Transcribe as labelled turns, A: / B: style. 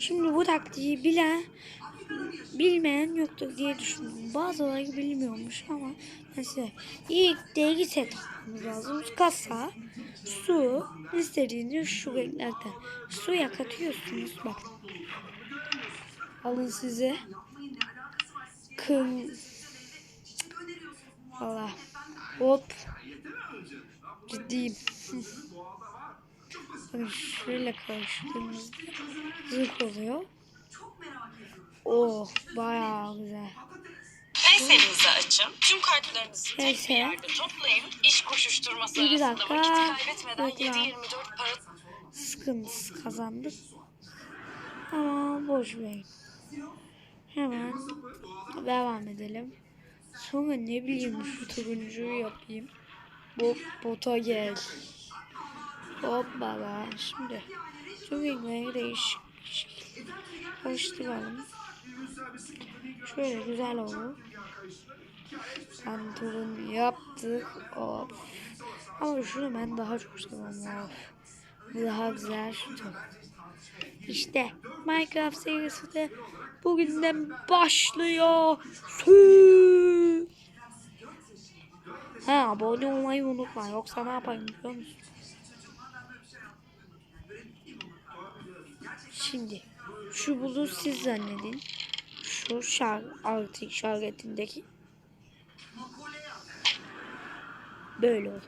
A: Şimdi bu taktiği bilen bilmeyen yoktur diye düşündüm. Bazıları bilmiyormuş ama mesela ilk dergi set lazım. Kasa, su, istediğiniz şu renklerden. Suya katıyorsunuz bak. Alın size. Kım. Valla. Hop. Ciddiyim. Bakın şöyle karıştırdığımızda zırh oluyor. Oh bayağı güzel.
B: Paysel'inizi açın. Tüm kartlarınızı tek
A: Neyse.
B: bir yerde toplayın. İş koşuşturması
A: Bir
B: arasında
A: dakika.
B: vakit kaybetmeden
A: Reklam.
B: 7-24 para
A: Sıkıntısı kazandık. Ama boş verin. Hemen devam edelim. Sonra ne bileyim şu turuncuyu yapayım. Bu bota gel. Hoppala. Şimdi şu renkleri değişik şekilde karıştıralım. Şöyle güzel olur. Pantolon yaptık. Of. Ama şunu ben daha çok seviyorum. Daha güzel şu çok. İşte Minecraft serisi de bugünden başlıyor. Sü. Ha abone olmayı unutma. Yoksa ne yapayım biliyor musun? Şimdi şu bulut siz zannedin. Şu şar artık işaretindeki böyle olur.